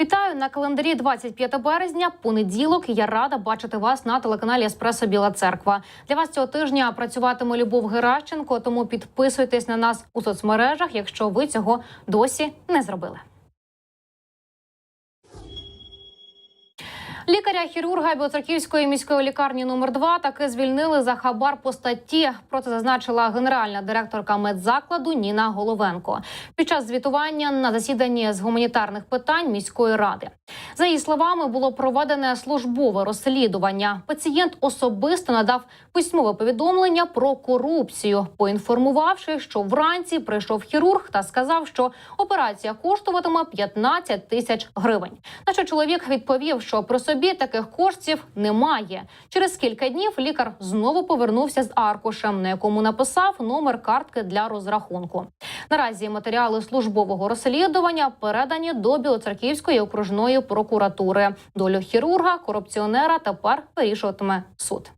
Вітаю на календарі 25 березня. Понеділок. Я рада бачити вас на телеканалі Еспресо Біла Церква. Для вас цього тижня працюватиме Любов Геращенко. Тому підписуйтесь на нас у соцмережах, якщо ви цього досі не зробили. Лікаря-хірурга Білоцерківської міської лікарні номер 2 таки звільнили за хабар по статті. Про це зазначила генеральна директорка медзакладу Ніна Головенко під час звітування на засіданні з гуманітарних питань міської ради. За її словами, було проведене службове розслідування. Пацієнт особисто надав письмове повідомлення про корупцію, поінформувавши, що вранці прийшов хірург та сказав, що операція коштуватиме 15 тисяч гривень. На що чоловік відповів, що при собі таких коштів немає. Через кілька днів лікар знову повернувся з аркушем, на якому написав номер картки для розрахунку. Наразі матеріали службового розслідування передані до Білоцерківської окружної прокуратури. Долю хірурга, корупціонера тепер вирішуватиме суд.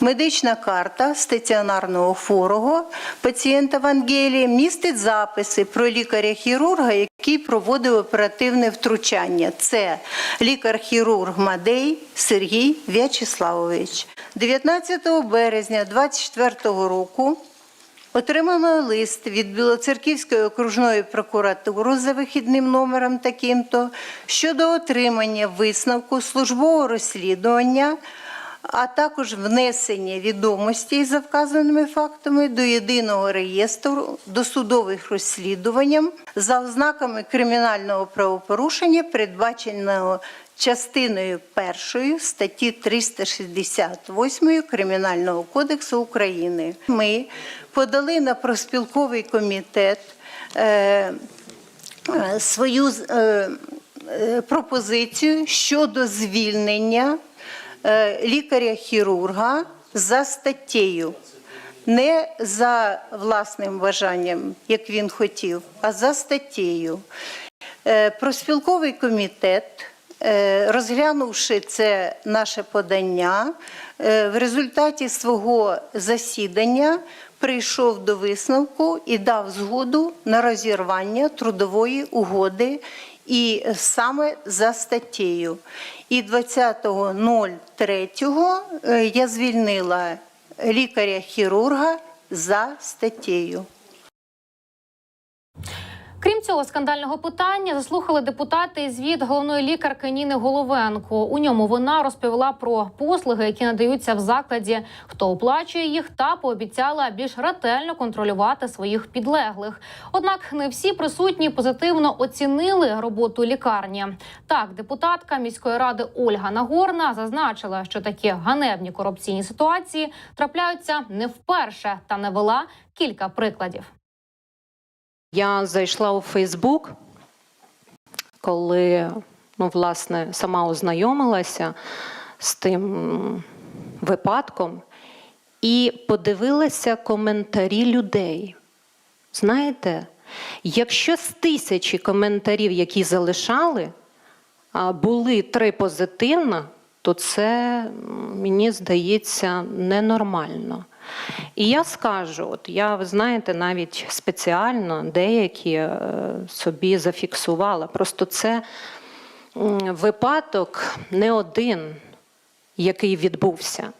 Медична карта стаціонарного форого пацієнта Вангелії містить записи про лікаря-хірурга, який проводив оперативне втручання. Це лікар-хірург Мадей Сергій В'ячеславович. 19 березня 2024 року Отримано лист від Білоцерківської окружної прокуратури за вихідним номером таким-то щодо отримання висновку службового розслідування, а також внесення відомостей за вказаними фактами до єдиного реєстру досудових розслідувань за ознаками кримінального правопорушення, передбаченого частиною першої статті 368 Кримінального кодексу України. Ми подали на проспілковий комітет е, е, свою е, е, пропозицію щодо звільнення лікаря-хірурга за статтєю. Не за власним бажанням, як він хотів, а за статтєю. Е, Проспілковий комітет, е, розглянувши це наше подання, е, в результаті свого засідання прийшов до висновку і дав згоду на розірвання трудової угоди і саме за статтєю. І 20.03 е, я звільнила лікаря-хірурга за статтєю. Крім цього скандального питання, заслухали депутати звіт головної лікарки Ніни Головенко. У ньому вона розповіла про послуги, які надаються в закладі, хто оплачує їх, та пообіцяла більш ретельно контролювати своїх підлеглих. Однак не всі присутні позитивно оцінили роботу лікарні. Так, депутатка міської ради Ольга Нагорна зазначила, що такі ганебні корупційні ситуації трапляються не вперше, та навела кілька прикладів. Я зайшла у Фейсбук, коли ну, власне, сама ознайомилася з тим випадком і подивилася коментарі людей. Знаєте, якщо з тисячі коментарів, які залишали, були три позитивно, то це мені здається ненормально. І я скажу: от я, ви знаєте, навіть спеціально деякі е, собі зафіксувала. Просто це випадок не один, який відбувся.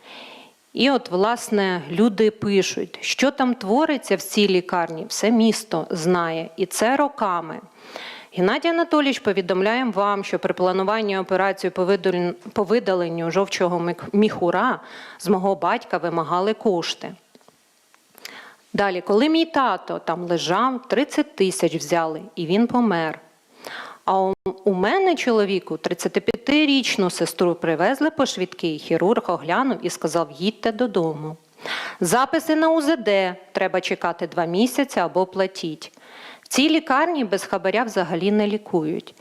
І от, власне, люди пишуть, що там твориться в цій лікарні, все місто знає, і це роками. Геннадій Анатолійович, повідомляємо вам, що при плануванні операції по видаленню жовчого міхура з мого батька вимагали кошти. Далі, коли мій тато там лежав, 30 тисяч взяли, і він помер. А у, мене чоловіку 35-річну сестру привезли по швидкий, хірург оглянув і сказав: їдьте додому. Записи на УЗД треба чекати два місяці або платіть. Цій лікарні без хабаря взагалі не лікують.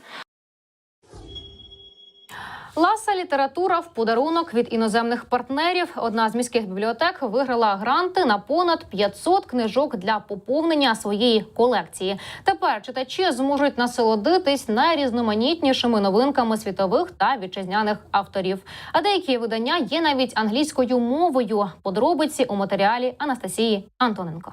Ласа література в подарунок від іноземних партнерів. Одна з міських бібліотек виграла гранти на понад 500 книжок для поповнення своєї колекції. Тепер читачі зможуть насолодитись найрізноманітнішими новинками світових та вітчизняних авторів. А деякі видання є навіть англійською мовою. Подробиці у матеріалі Анастасії Антоненко.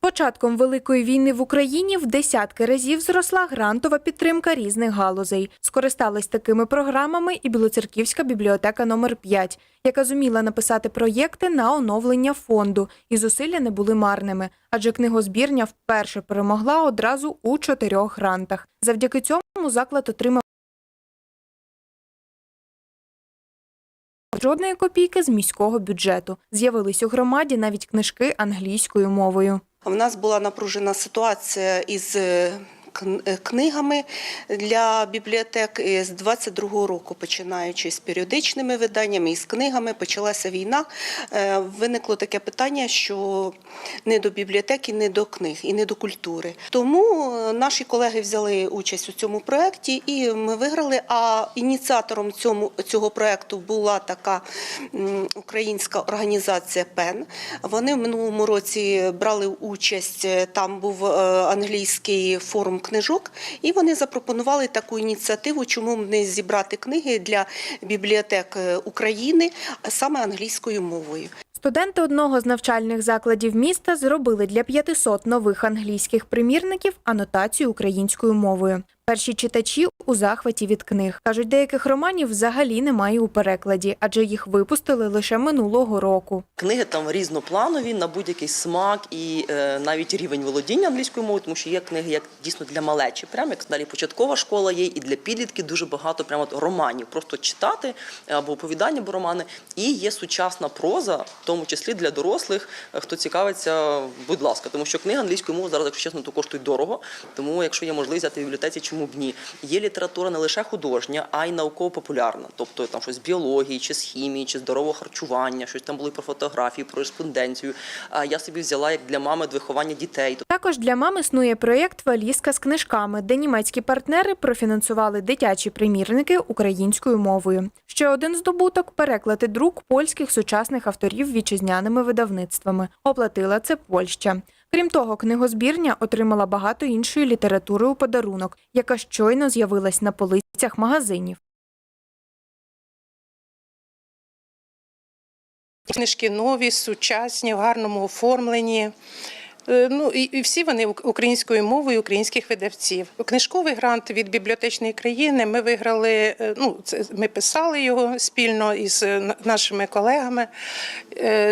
Початком Великої війни в Україні в десятки разів зросла грантова підтримка різних галузей. Скористалась такими програмами і Білоцерківська бібліотека номер 5 яка зуміла написати проєкти на оновлення фонду, і зусилля не були марними, адже книгозбірня вперше перемогла одразу у чотирьох грантах. Завдяки цьому заклад отримав жодної копійки з міського бюджету. З'явились у громаді навіть книжки англійською мовою. В нас була напружена ситуація із е, книгами для бібліотек з 22-го року, починаючи з періодичними виданнями і з книгами, почалася війна. Е, Виникло таке питання, що не до бібліотеки, не до книг і не до культури. Тому е, наші колеги взяли участь у цьому проєкті і ми виграли. А ініціатором цьому, цього проєкту була така українська організація ПЕН. Вони в минулому році брали участь. е, Там був е, англійський форум книжок, і вони запропонували таку ініціативу, чому б не зібрати книги для бібліотек е, України саме англійською мовою. Студенти одного з навчальних закладів міста зробили для 500 нових англійських примірників анотацію українською мовою. Перші читачі у захваті від книг кажуть, деяких романів взагалі немає у перекладі, адже їх випустили лише минулого року. Книги там різнопланові на будь-який смак і е, навіть рівень володіння англійською мовою, тому що є книги як дійсно для малечі, прямо як далі початкова школа є, і для підлітків дуже багато прямо от романів, просто читати або оповідання, або романи. І є сучасна проза, в тому числі для дорослих, е, хто цікавиться, будь ласка, тому що книга англійською мовою зараз, якщо чесно, то коштують дорого. Тому, якщо є можливість взяти в бібліотеці, чому б ні? Є література не лише художня, а й науково-популярна, тобто там щось з біології, чи з хімії, чи здорового харчування, щось там було і про фотографії, про респонденцію. А я собі взяла як для мами виховання дітей. Також для мам існує проєкт Валізка з книжками, де німецькі партнери профінансували дитячі примірники українською мовою. Ще один здобуток переклад і друк польських сучасних авторів вітчизняними видавництвами. Оплатила це Польща. Крім того, книгозбірня отримала багато іншої літератури у подарунок, яка щойно з'явилась на полицях магазинів. Книжки нові, сучасні, в гарному оформленні. Е, Ну і, і всі вони українською мовою українських видавців. Книжковий грант від бібліотечної країни ми виграли. е, Ну це ми писали його спільно із е, нашими колегами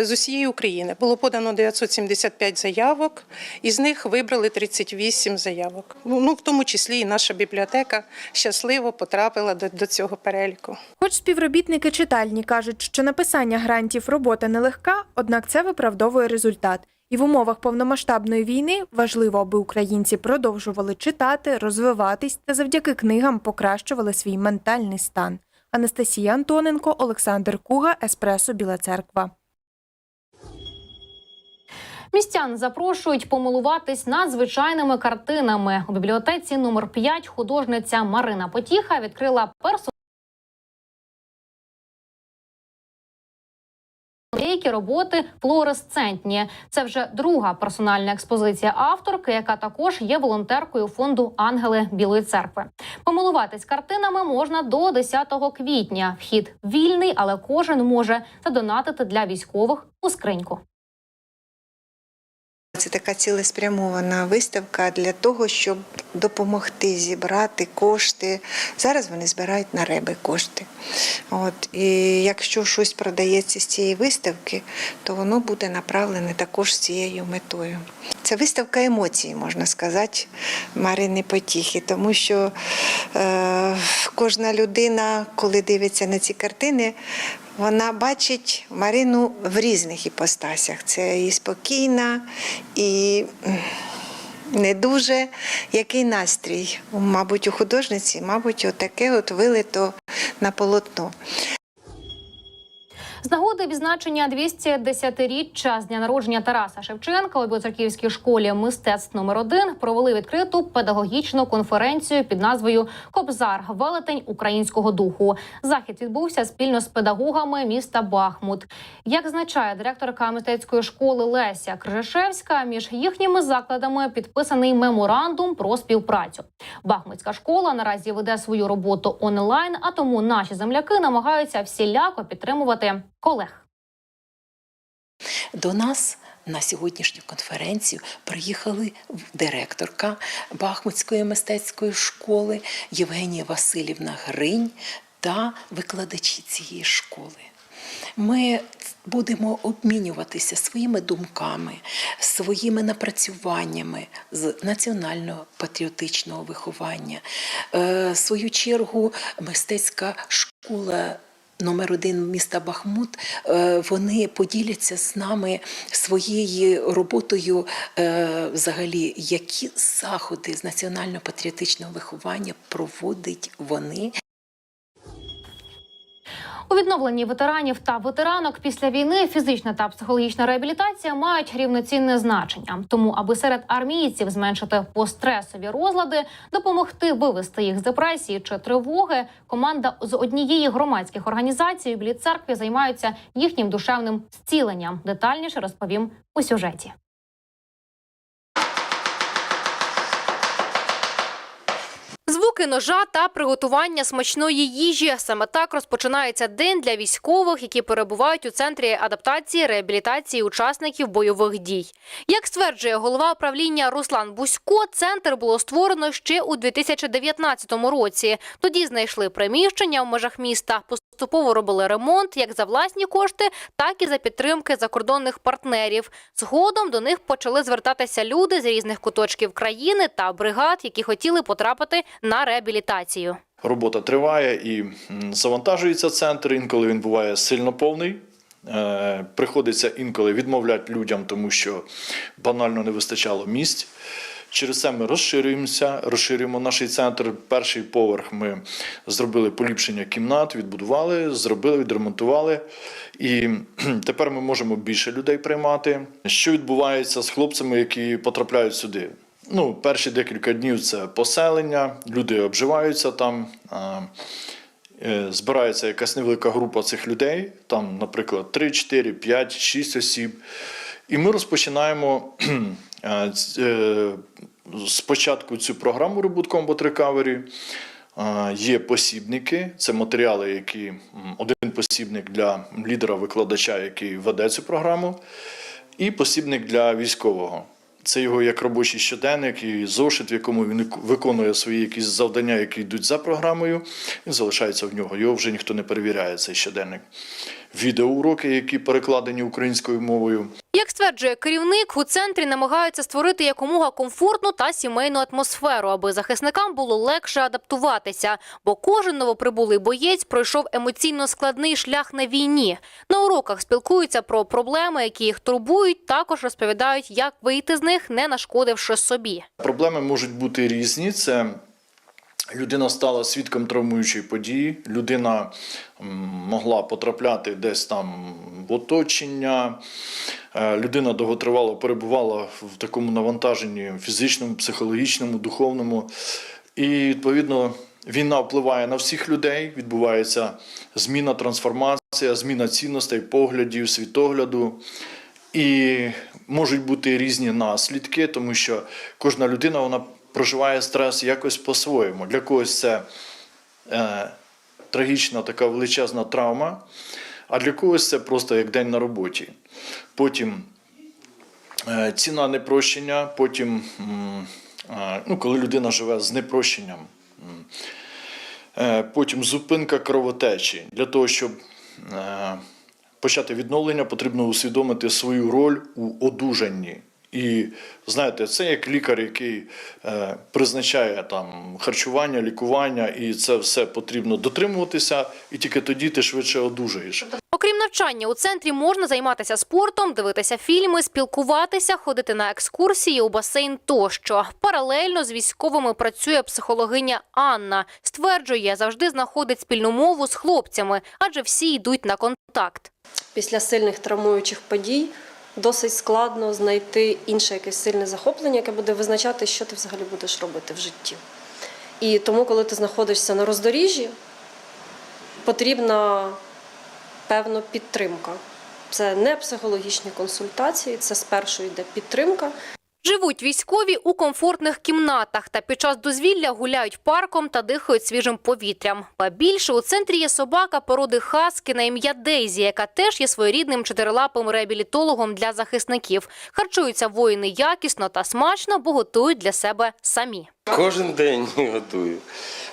з усієї України. Було подано 975 заявок, із них вибрали 38 заявок. Ну, в тому числі і наша бібліотека щасливо потрапила до, до цього переліку. Хоч співробітники читальні кажуть, що написання грантів робота нелегка, однак це виправдовує результат. І в умовах повномасштабної війни важливо, аби українці продовжували читати, розвиватись та завдяки книгам покращували свій ментальний стан. Анастасія Антоненко, Олександр Куга, Еспресо Біла Церква. Містян запрошують помилуватись надзвичайними картинами. У бібліотеці номер 5 художниця Марина Потіха відкрила персональну Деякі роботи флуоресцентні. Це вже друга персональна експозиція авторки, яка також є волонтеркою фонду Ангели Білої церкви. Помилуватись картинами можна до 10 квітня. Вхід вільний, але кожен може задонатити для військових у скриньку. Це така цілеспрямована виставка для того, щоб допомогти зібрати кошти. Зараз вони збирають на реби кошти. От, і якщо щось продається з цієї виставки, то воно буде направлене також з цією метою. Це виставка емоцій, можна сказати, Марини Потіхи, тому що е, кожна людина, коли дивиться на ці картини, вона бачить Марину в різних іпостасях. Це і спокійна, і не дуже. Який настрій? Мабуть, у художниці, мабуть, отаке от вилито на полотно. З нагоди відзначення 210-річчя з дня народження Тараса Шевченка у Білоцерківській школі мистецтв номер 1 провели відкриту педагогічну конференцію під назвою Кобзар велетень українського духу. Захід відбувся спільно з педагогами міста Бахмут. Як зазначає директорка мистецької школи Леся Крижашевська, між їхніми закладами підписаний меморандум про співпрацю. Бахмутська школа наразі веде свою роботу онлайн, а тому наші земляки намагаються всіляко підтримувати колег. До нас на сьогоднішню конференцію приїхали директорка Бахмутської мистецької школи Євгенія Васильівна Гринь та викладачі цієї школи. Ми будемо обмінюватися своїми думками, своїми напрацюваннями з національного патріотичного виховання. Е, В свою чергу, мистецька школа. Номер один міста Бахмут, е, вони поділяться з нами своєю роботою, е, взагалі, які заходи з національно-патріотичного виховання проводять вони У відновленні ветеранів та ветеранок після війни фізична та психологічна реабілітація мають рівноцінне значення. Тому, аби серед армійців зменшити постресові розлади, допомогти вивести їх з депресії чи тривоги, команда з однієї громадських організацій Білій займаються їхнім душевним зціленням. Детальніше розповім у сюжеті. Звуки ножа та приготування смачної їжі саме так розпочинається день для військових, які перебувають у центрі адаптації реабілітації учасників бойових дій. Як стверджує голова управління Руслан Бусько, центр було створено ще у 2019 році. Тоді знайшли приміщення в межах міста. Поступово робили ремонт як за власні кошти, так і за підтримки закордонних партнерів. Згодом до них почали звертатися люди з різних куточків країни та бригад, які хотіли потрапити на реабілітацію. Робота триває і завантажується центр. Інколи він буває сильно повний. Е, Приходиться інколи відмовляти людям, тому що банально не вистачало місць. Через це ми розширюємося, розширюємо наш центр. Перший поверх ми зробили поліпшення кімнат, відбудували, зробили, відремонтували. І тепер ми можемо більше людей приймати. Що відбувається з хлопцями, які потрапляють сюди? Ну, перші декілька днів це поселення, люди обживаються там. е, Збирається якась невелика група цих людей, там, наприклад, 3, 4, 5, 6 осіб. І ми розпочинаємо спочатку цю програму Reboot Combat Recovery. Е, Є посібники, це матеріали, які один посібник для лідера-викладача, який веде цю програму, і посібник для військового. Це його як робочий щоденник і зошит, в якому він виконує свої якісь завдання, які йдуть за програмою. Він залишається в нього. Його вже ніхто не перевіряє, цей щоденник. Відеоуроки, які перекладені українською мовою. Стверджує керівник, у центрі намагаються створити якомога комфортну та сімейну атмосферу, аби захисникам було легше адаптуватися, бо кожен новоприбулий боєць пройшов емоційно складний шлях на війні. На уроках спілкуються про проблеми, які їх турбують. Також розповідають, як вийти з них, не нашкодивши собі. Проблеми можуть бути різні. Це людина стала свідком травмуючої події, людина могла потрапляти десь там в оточення, людина довготривало перебувала в такому навантаженні фізичному, психологічному, духовному. І відповідно. Війна впливає на всіх людей, відбувається зміна, трансформація, зміна цінностей, поглядів, світогляду. І можуть бути різні наслідки, тому що кожна людина вона проживає стрес якось по-своєму. Для когось це е, трагічна така величезна травма, а для когось це просто як день на роботі. Потім е, ціна непрощення, потім, ну, коли людина живе з непрощенням. Е, Потім зупинка кровотечі. Для того, щоб е, почати відновлення, потрібно усвідомити свою роль у одужанні. І знаєте, це як лікар, який е, призначає там харчування, лікування, і це все потрібно дотримуватися, і тільки тоді ти швидше одужаєш. Окрім навчання, у центрі можна займатися спортом, дивитися фільми, спілкуватися, ходити на екскурсії у басейн тощо. Паралельно з військовими працює психологиня Анна. Стверджує, завжди знаходить спільну мову з хлопцями, адже всі йдуть на контакт. після сильних травмуючих подій досить складно знайти інше якесь сильне захоплення, яке буде визначати, що ти взагалі будеш робити в житті. І тому, коли ти знаходишся на роздоріжжі, потрібна певна підтримка. Це не психологічні консультації, це спершу йде підтримка. Живуть військові у комфортних кімнатах та під час дозвілля гуляють парком та дихають свіжим повітрям. Ба більше у центрі є собака породи хаски на ім'я Дейзі, яка теж є своєрідним чотирилапим реабілітологом для захисників. Харчуються воїни якісно та смачно, бо готують для себе самі. Кожен день готую.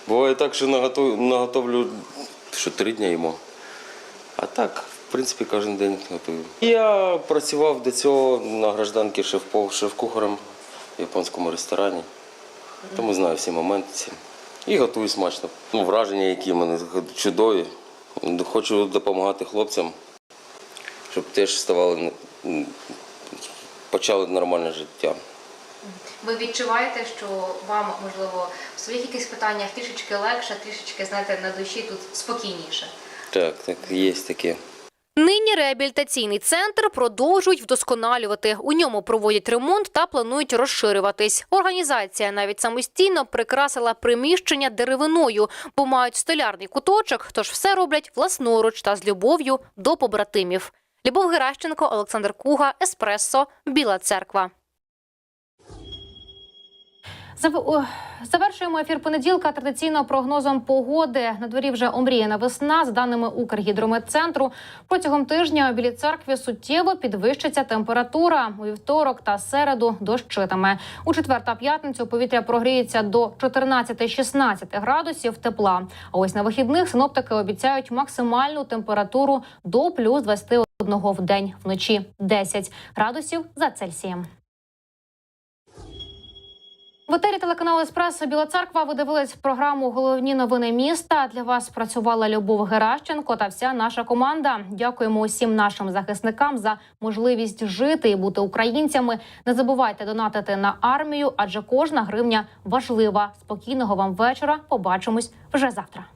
Буває так, що наготовлю, що три дні йому. А так, принципі, кожен день готую. Я працював до цього на гражданці шеф-пов- шеф-кухарем в японському ресторані. Тому знаю всі моменти. І готую смачно. Ну, враження, які в мене чудові. Хочу допомагати хлопцям, щоб теж ставали, почали нормальне життя. Ви відчуваєте, що вам можливо в своїх якихось питаннях трішечки легше, трішечки знаєте, на душі тут спокійніше. Так, так, є таке. Нині реабілітаційний центр продовжують вдосконалювати. У ньому проводять ремонт та планують розширюватись. Організація навіть самостійно прикрасила приміщення деревиною, бо мають столярний куточок, тож все роблять власноруч та з любов'ю до побратимів. Любов Геращенко, Олександр Куга, Еспресо, Біла Церква. Зав- Завершуємо ефір понеділка традиційно прогнозом погоди. На дворі вже омріяна весна. За даними Укргідрометцентру, протягом тижня у білій церкві суттєво підвищиться температура. У вівторок та середу дощитиме. У четвер та п'ятницю повітря прогріється до 14-16 градусів тепла. А ось на вихідних синоптики обіцяють максимальну температуру до плюс 21 в день, вночі 10 градусів за Цельсієм. В етері телеканалу Еспресо Біла Церква ви дивились програму Головні новини міста. Для вас працювала Любов Геращенко та вся наша команда. Дякуємо усім нашим захисникам за можливість жити і бути українцями. Не забувайте донатити на армію, адже кожна гривня важлива. Спокійного вам вечора. Побачимось вже завтра.